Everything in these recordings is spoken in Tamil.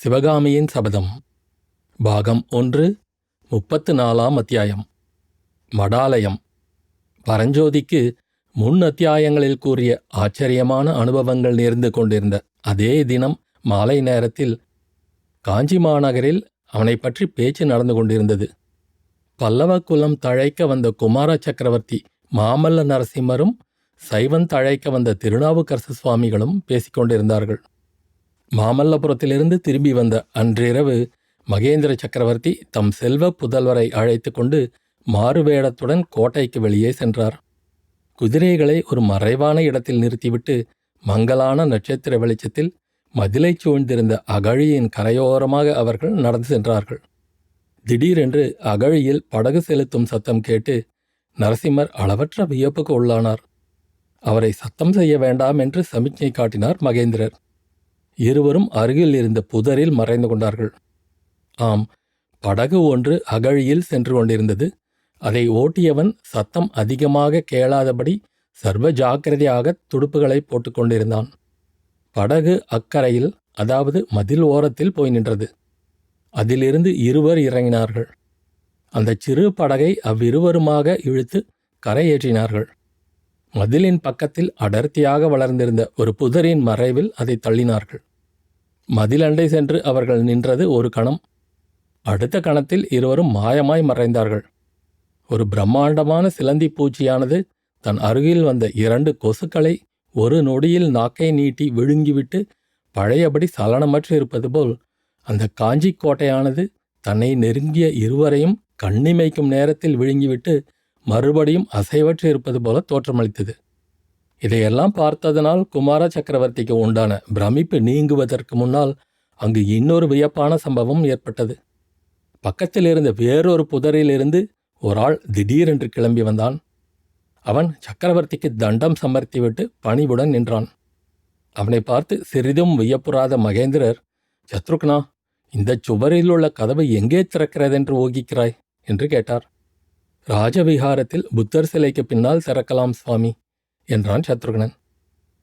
சிவகாமியின் சபதம். பாகம் ஒன்று முப்பத்து நாலாம் அத்தியாயம். மடாலயம். பரஞ்சோதிக்கு முன் அத்தியாயங்களில் கூறிய ஆச்சரியமான அனுபவங்கள் நேர்ந்து கொண்டிருந்த அதே தினம் மாலை நேரத்தில் காஞ்சி மாநகரில் அவனை பற்றி பேச்சு நடந்து கொண்டிருந்தது. பல்லவ குலம் தழைக்க வந்த குமார சக்கரவர்த்தி மாமல்ல நரசிம்மரும் சைவன் தழைக்க வந்த திருநாவுக்கரசு சுவாமிகளும் பேசிக்கொண்டிருந்தார்கள் மாமல்லபுரத்திலிருந்து திரும்பி வந்த அன்றிரவு மகேந்திர சக்கரவர்த்தி தம் செல்வ புதல்வரை அழைத்து கொண்டு மாறுவேடத்துடன் கோட்டைக்கு வெளியே சென்றார். குதிரைகளை ஒரு மறைவான இடத்தில் நிறுத்திவிட்டு மங்கலான நட்சத்திர வெளிச்சத்தில் மதிலைச் சூழ்ந்திருந்த அகழியின் கரையோரமாக அவர்கள் நடந்து சென்றார்கள். திடீரென்று அகழியில் படகு செலுத்தும் சத்தம் கேட்டு நரசிம்மர் அளவற்ற வியப்புக்கு உள்ளானார். அவரை சத்தம் செய்ய வேண்டாம் என்று சமிக்ஞை காட்டினார் மகேந்திரர். இருவரும் அருகில் இருந்த புதரில் மறைந்து கொண்டார்கள். ஆம் படகு ஒன்று அகழியில் சென்று கொண்டிருந்தது. அதை ஓட்டியவன் சத்தம் அதிகமாக கேளாதபடி சர்வ ஜாக்கிரதையாக துடுப்புகளை போட்டுக்கொண்டிருந்தான் படகு அக்கரையில் அதாவது மதில் ஓரத்தில் போய் நின்றது. அதிலிருந்து இருவர் இறங்கினார்கள். அந்த சிறு படகை அவ்விருவருமாக இழுத்து கரையேற்றினார்கள். மதிலின் பக்கத்தில் அடர்த்தியாக வளர்ந்திருந்த ஒரு புதரின் மறைவில் அதை தள்ளினார்கள். மதிலண்டை சென்று அவர்கள் நின்றது ஒரு கணம். அடுத்த கணத்தில் இருவரும் மாயமாய் மறைந்தார்கள். ஒரு பிரம்மாண்டமான சிலந்தி பூச்சியானது தன் அருகில் வந்த இரண்டு கொசுக்களை ஒரு நொடியில் நாக்கை நீட்டி விழுங்கிவிட்டு பழையபடி சலனமற்று இருப்பது போல் அந்த காஞ்சி கோட்டையானது தன்னை நெருங்கிய இருவரையும் கண்ணிமைக்கும் நேரத்தில் விழுங்கிவிட்டு மறுபடியும் அசைவற்று இருப்பது போல தோற்றமளித்தது. இதையெல்லாம் பார்த்ததனால் குமார சக்கரவர்த்திக்கு உண்டான பிரமிப்பு நீங்குவதற்கு முன்னால் அங்கு இன்னொரு வியப்பான சம்பவம் ஏற்பட்டது. பக்கத்தில் இருந்த வேறொரு புதரிலிருந்து ஒரு ஆள் திடீரென்று கிளம்பி வந்தான். அவன் சக்கரவர்த்திக்கு தண்டம் சமர்த்திவிட்டு பணிவுடன் நின்றான். அவனை பார்த்து சிறிதும் வியப்புறாத மகேந்திரர் சத்ருக்னா இந்த சுவரில் உள்ள கதவை எங்கே திறக்கிறதென்று ஊகிக்கிறாய்? என்று கேட்டார். ராஜவிகாரத்தில் புத்தர் சிலைக்கு பின்னால் திறக்கலாம் சுவாமி. என்றான் சத்ருகனன்.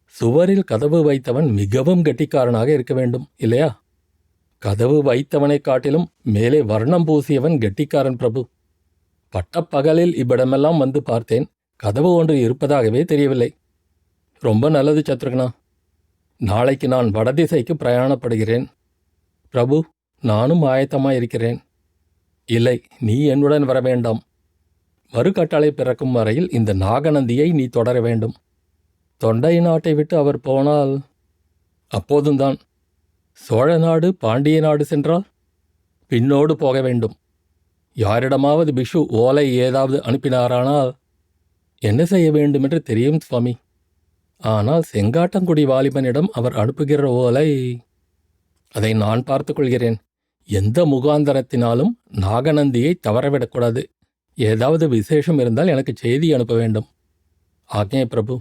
சுவரில் கதவு வைத்தவன் மிகவும் கெட்டிக்காரனாக இருக்க வேண்டும் இல்லையா? கதவு வைத்தவனைக் காட்டிலும் மேலே வர்ணம் பூசியவன் கெட்டிக்காரன் பிரபு. பட்டப்பகலில் இவ்விடமெல்லாம் வந்து பார்த்தேன். கதவு ஒன்று இருப்பதாகவே தெரியவில்லை. ரொம்ப நல்லது சத்ருகனா. நாளைக்கு நான் வடதிசைக்கு பிரயாணப்படுகிறேன். பிரபு நானும் ஆயத்தமாயிருக்கிறேன். இல்லை நீ என்னுடன் வர வேண்டாம். மறுகட்டளை பிறக்கும் வரையில் இந்த நாகநந்தியை நீ தொடர வேண்டும். தொண்டை நாட்டை விட்டு அவர் போனால் அப்போதும்தான் சோழ நாடு பாண்டிய நாடு சென்றால் பின்னோடு போக வேண்டும். யாரிடமாவது பிஷு ஓலை ஏதாவது அனுப்பினாரானால் என்ன செய்ய வேண்டுமென்று தெரியும் சுவாமி. ஆனால் செங்காட்டங்குடி வாலிபனிடம் அவர் அனுப்புகிற ஓலை அதை நான் பார்த்துக்கொள்கிறேன் எந்த முகாந்தரத்தினாலும் நாகநந்தியை தவறவிடக்கூடாது. ஏதாவது விசேஷம் இருந்தால் எனக்கு செய்தி அனுப்ப வேண்டும். ஆக்ஞே பிரபு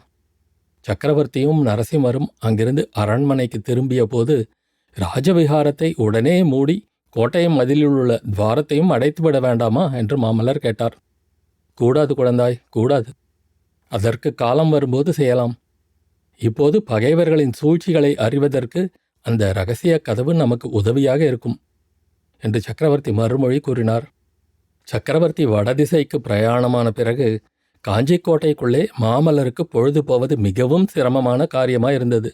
சக்கரவர்த்தியும் நரசிம்மரும் அங்கிருந்து அரண்மனைக்கு திரும்பிய போது ராஜவிகாரத்தை உடனே மூடி கோட்டையும் மதிலில் உள்ள துவாரத்தையும் அடைத்துவிட வேண்டாமா என்று மாமல்லர் கேட்டார். கூடாது குழந்தாய் கூடாது. அதற்கு காலம் வரும்போது செய்யலாம். இப்போது பகைவர்களின் சூழ்ச்சிகளை அறிவதற்கு அந்த ரகசிய கதவு நமக்கு உதவியாக இருக்கும் என்று சக்கரவர்த்தி மறுமொழி கூறினார். சக்கரவர்த்தி வடதிசைக்கு பிரயாணமான பிறகு காஞ்சிக்கோட்டைக்குள்ளே மாமல்லருக்கு பொழுது போவது மிகவும் சிரமமான காரியமாயிருந்தது.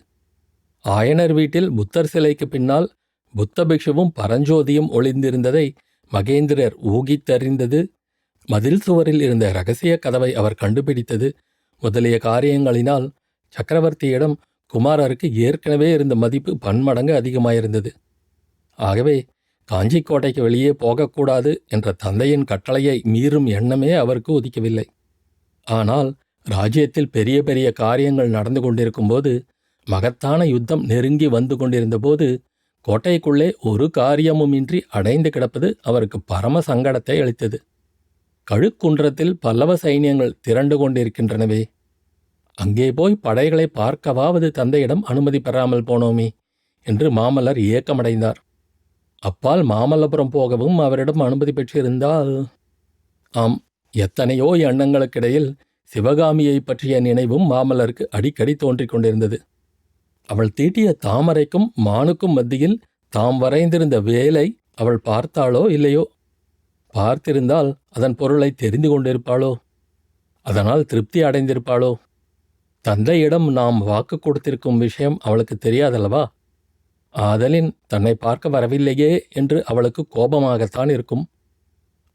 ஆயனர் வீட்டில் புத்தர் சிலைக்கு பின்னால் புத்த பிக்ஷுவும் பரஞ்சோதியும் ஒளிந்திருந்ததை மகேந்திரர் ஊகித்தறிந்தது. மதில் சுவரில் இருந்த ரகசிய கதவை அவர் கண்டுபிடித்தது. முதலிய காரியங்களினால் சக்கரவர்த்தியிடம் குமாரருக்கு ஏற்கனவே இருந்த மதிப்பு பன்மடங்கு அதிகமாயிருந்தது. ஆகவே காஞ்சிக்கோட்டைக்கு வெளியே போகக்கூடாது என்ற தந்தையின் கட்டளையை மீறும் எண்ணமே அவருக்கு உதிக்கவில்லை. ஆனால் ராஜ்யத்தில் பெரிய பெரிய காரியங்கள் நடந்து கொண்டிருக்கும்போது மகத்தான யுத்தம் நெருங்கி வந்து கொண்டிருந்தபோது கோட்டைக்குள்ளே ஒரு காரியமுமின்றி அடைந்து கிடப்பது அவருக்கு பரம சங்கடத்தை அளித்தது. கழுக்குன்றத்தில் பல்லவ சைன்யங்கள் திரண்டு கொண்டிருக்கின்றனவே. அங்கே போய் படைகளை பார்க்கவாவது தந்தையிடம் அனுமதி பெறாமல் போனோமே என்று மாமல்லர் ஏக்கமடைந்தார். அப்பால் மாமல்லபுரம் போகவும் அவரிடம் அனுமதி பெற்றிருந்தால் ஆம் எத்தனையோ எண்ணங்களுக்கிடையில் சிவகாமியை பற்றிய நினைவும் மாமல்லருக்கு அடிக்கடி தோன்றிக் கொண்டிருந்தது. அவள் தீட்டிய தாமரைக்கும் மானுக்கும் மத்தியில் தாம் வரைந்திருந்த வேலை அவள் பார்த்தாளோ இல்லையோ? பார்த்திருந்தால் அதன் பொருளை தெரிந்து கொண்டிருப்பாளோ? அதனால் திருப்தி அடைந்திருப்பாளோ? தந்தையிடம் நாம் வாக்கு கொடுத்திருக்கும் விஷயம் அவளுக்கு தெரியாதல்லவா? ஆதலின் தன்னை பார்க்க வரவில்லையே என்று அவளுக்கு கோபமாகத்தான் இருக்கும்.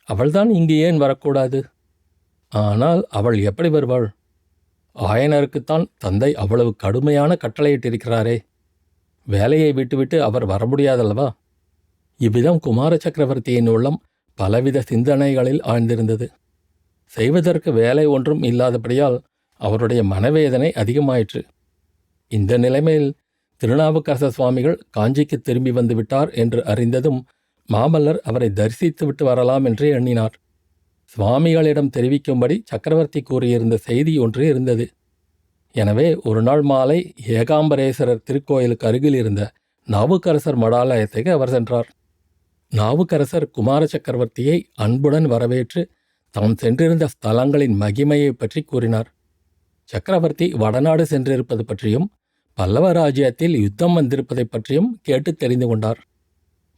அவள்தான் இங்கு ஏன் வரக்கூடாது? ஆனால் அவள் எப்படி வருவாள்? ஆயனருக்குத்தான் தந்தை அவ்வளவு கடுமையான கட்டளையிட்டிருக்கிறாரே. வேலையை விட்டுவிட்டு அவர் வர முடியாதல்லவா? இவ்விதம் குமார சக்கரவர்த்தியின் உள்ளம் பலவித சிந்தனைகளில் ஆழ்ந்திருந்தது. செய்வதற்கு வேலை ஒன்றும் இல்லாதபடியால் அவருடைய மனவேதனை அதிகமாயிற்று. இந்த நிலைமையில் திருநாவுக்கரச சுவாமிகள் காஞ்சிக்கு திரும்பி வந்து விட்டார் என்று அறிந்ததும் மாமல்லர் அவரை தரிசித்துவிட்டு வரலாம் என்று எண்ணினார். சுவாமிகளிடம் தெரிவிக்கும்படி சக்கரவர்த்தி கூறியிருந்த செய்தி ஒன்று இருந்தது. எனவே ஒரு நாள் மாலை ஏகாம்பரேஸ்வரர் திருக்கோயிலுக்கு அருகில் இருந்த நாவுக்கரசர் மடாலயத்துக்கு அவர் சென்றார். நாவுக்கரசர் குமார சக்கரவர்த்தியை அன்புடன் வரவேற்று தாம் சென்றிருந்த ஸ்தலங்களின் மகிமையை பற்றி கூறினார். சக்கரவர்த்தி வடநாடு சென்றிருப்பது பற்றியும் பல்லவ ராஜ்யத்தில் யுத்தம் வந்திருப்பதைப் பற்றியும் கேட்டு தெரிந்து கொண்டார்.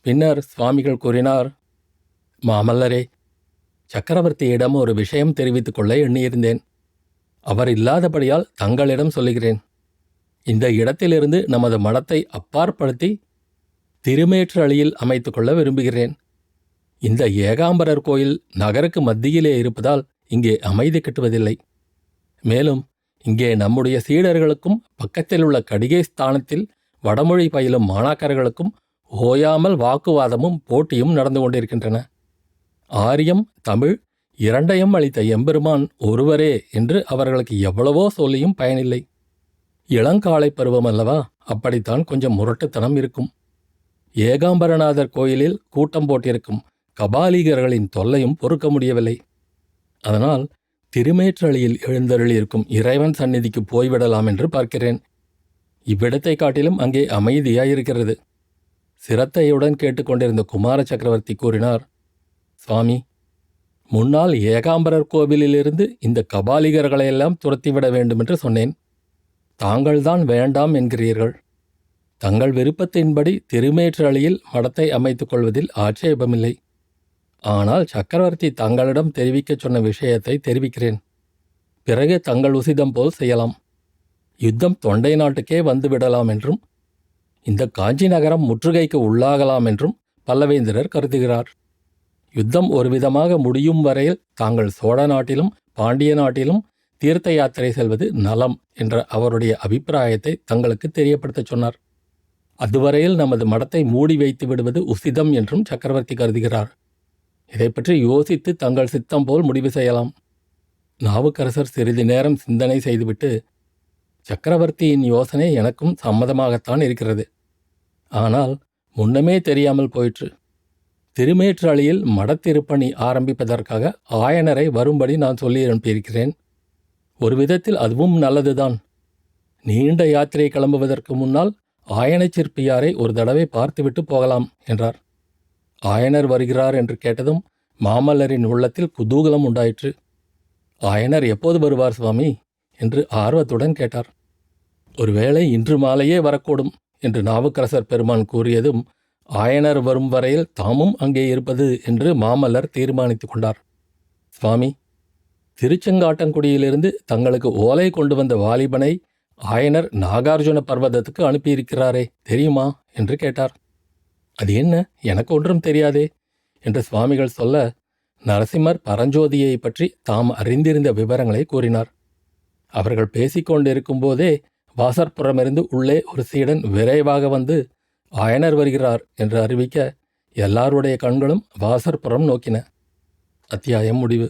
பின்னர் சுவாமிகள் கூறினார் மாமல்லரே சக்கரவர்த்தியிடம் ஒரு விஷயம் தெரிவித்துக் கொள்ள எண்ணியிருந்தேன். அவர் இல்லாதபடியால் தங்களிடம் சொல்லுகிறேன். இந்த இடத்திலிருந்து நமது மடத்தை அப்பாற்படுத்தி திருமேற்று அழியில் அமைத்து கொள்ள விரும்புகிறேன். இந்த ஏகாம்பரர் கோயில் நகருக்கு மத்தியிலே இருப்பதால் இங்கே அமைதி கிட்டுவதில்லை. மேலும் இங்கே நம்முடைய சீடர்களுக்கும் பக்கத்தில் உள்ள கடிகை ஸ்தானத்தில் வடமொழி பயிலும் மாணாக்கர்களுக்கும் ஓயாமல் வாக்குவாதமும் போட்டியும் நடந்து கொண்டிருக்கின்றன. ஆரியம் தமிழ் இரண்டையும் அளித்த எம்பெருமான் ஒருவரே என்று அவர்களுக்கு எவ்வளவோ சொல்லியும் பயனில்லை. இளங்காலை பருவம் அல்லவா? அப்படித்தான் கொஞ்சம் முரட்டுத்தனம் இருக்கும். ஏகாம்பரநாதர் கோயிலில் கூட்டம் போட்டிருக்கும் கபாலிகர்களின் தொல்லையும் பொறுக்க முடியவில்லை. அதனால் திருமேற்றளியில் எழுந்தருளியிருக்கும் இறைவன் சந்நிதிக்கு போய்விடலாம் என்று பார்க்கிறேன். இவ்விடத்தை காட்டிலும் அங்கே அமைதியாயிருக்கிறது. சிரத்தையுடன் கேட்டுக்கொண்டிருந்த குமார சக்கரவர்த்தி கூறினார் சுவாமி முன்னால் ஏகாம்பரர் கோவிலிலிருந்து இந்த கபாலிகர்களையெல்லாம் துரத்திவிட வேண்டும் என்று சொன்னேன். தாங்கள்தான் வேண்டாம் என்கிறீர்கள். தங்கள் விருப்பத்தின்படி திருமேற்றளியில் மடத்தை அமைத்துக் கொள்வதில் ஆட்சேபமில்லை. ஆனால் சக்கரவர்த்தி தங்களிடம் தெரிவிக்கச் சொன்ன விஷயத்தை தெரிவிக்கிறேன். பிறகு தங்கள் உசிதம் போல் செய்யலாம். யுத்தம் தொண்டை நாட்டுக்கே வந்து விடலாம் என்றும் இந்த காஞ்சி நகரம் முற்றுகைக்கு உள்ளாகலாம் என்றும் பல்லவேந்திரர் கருதுகிறார். யுத்தம் ஒரு விதமாக முடியும் வரையில் தாங்கள் சோழ நாட்டிலும் பாண்டிய நாட்டிலும் தீர்த்த யாத்திரை செல்வது நலம் என்ற அவருடைய அபிப்பிராயத்தை தங்களுக்கு தெரியப்படுத்தச் சொன்னார். அதுவரையில் நமது மடத்தை மூடி வைத்து விடுவது உசிதம் என்றும் சக்கரவர்த்தி கருதுகிறார். இதை பற்றி யோசித்து தங்கள் சித்தம் போல் முடிவு செய்யலாம். நாவுக்கரசர் சிறிது நேரம் சிந்தனை செய்துவிட்டு சக்கரவர்த்தியின் யோசனை எனக்கும் சம்மதமாகத்தான் இருக்கிறது. ஆனால் முன்னமே தெரியாமல் போயிற்று. திருமேற்றாளியில் மடத்திருப்பணி ஆரம்பிப்பதற்காக ஆயனரை வரும்படி நான் சொல்லி அனுப்பியிருக்கிறேன் ஒரு விதத்தில் அதுவும் நல்லதுதான். நீண்ட யாத்திரை கிளம்புவதற்கு முன்னால் ஆயனச் சிற்பியாரை ஒரு தடவை பார்த்துவிட்டு போகலாம் என்றார். ஆயனர் வருகிறார் என்று கேட்டதும் மாமல்லரின் உள்ளத்தில் குதூகலம் உண்டாயிற்று. ஆயனர் எப்போது வருவார் சுவாமி? என்று ஆர்வத்துடன் கேட்டார். ஒருவேளை இன்று மாலையே வரக்கூடும் என்று நாவுக்கரசர் பெருமான் கூறியதும் ஆயனர் வரும் வரையில் தாமும் அங்கே இருப்பது என்று மாமல்லர் தீர்மானித்துக் கொண்டார். சுவாமி திருச்செங்காட்டங்குடியிலிருந்து தங்களுக்கு ஓலை கொண்டு வந்த வாலிபனை ஆயனர் நாகார்ஜுன பர்வதத்துக்கு அனுப்பியிருக்கிறாரே தெரியுமா? என்று கேட்டார். அது என்ன? எனக்கு ஒன்றும் தெரியாதே என்று சுவாமிகள் சொல்ல நரசிம்மர் பரஞ்சோதியை பற்றி தாம் அறிந்திருந்த விவரங்களை கூறினார். அவர்கள் பேசிக்கொண்டிருக்கும் போதே வாசற்புறமிருந்து உள்ளே ஒரு சீடன் விரைவாக வந்து ஆயனர் வருகிறார் என்று அறிவிக்க எல்லாருடைய கண்களும் வாசற்புறம் நோக்கின. அத்தியாயம் முடிவு.